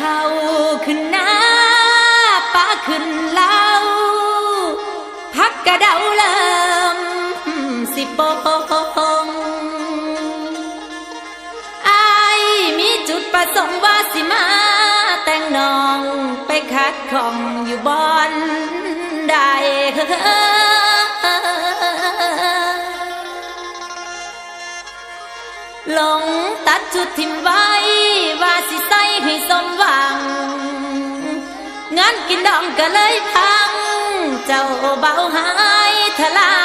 ขาขึ้นหน้าป้าขึ้นเล่าพักกระเดาเริ่มสิบงอมีจุดประสงค์ว่าสิมา แต่งนองไปคัดของอยู่บอนใดหลงตัดจุดทิมไว้ว่าสิใส่ให้ส กินดองก็เลยพัง เจ้าเบาหายทลา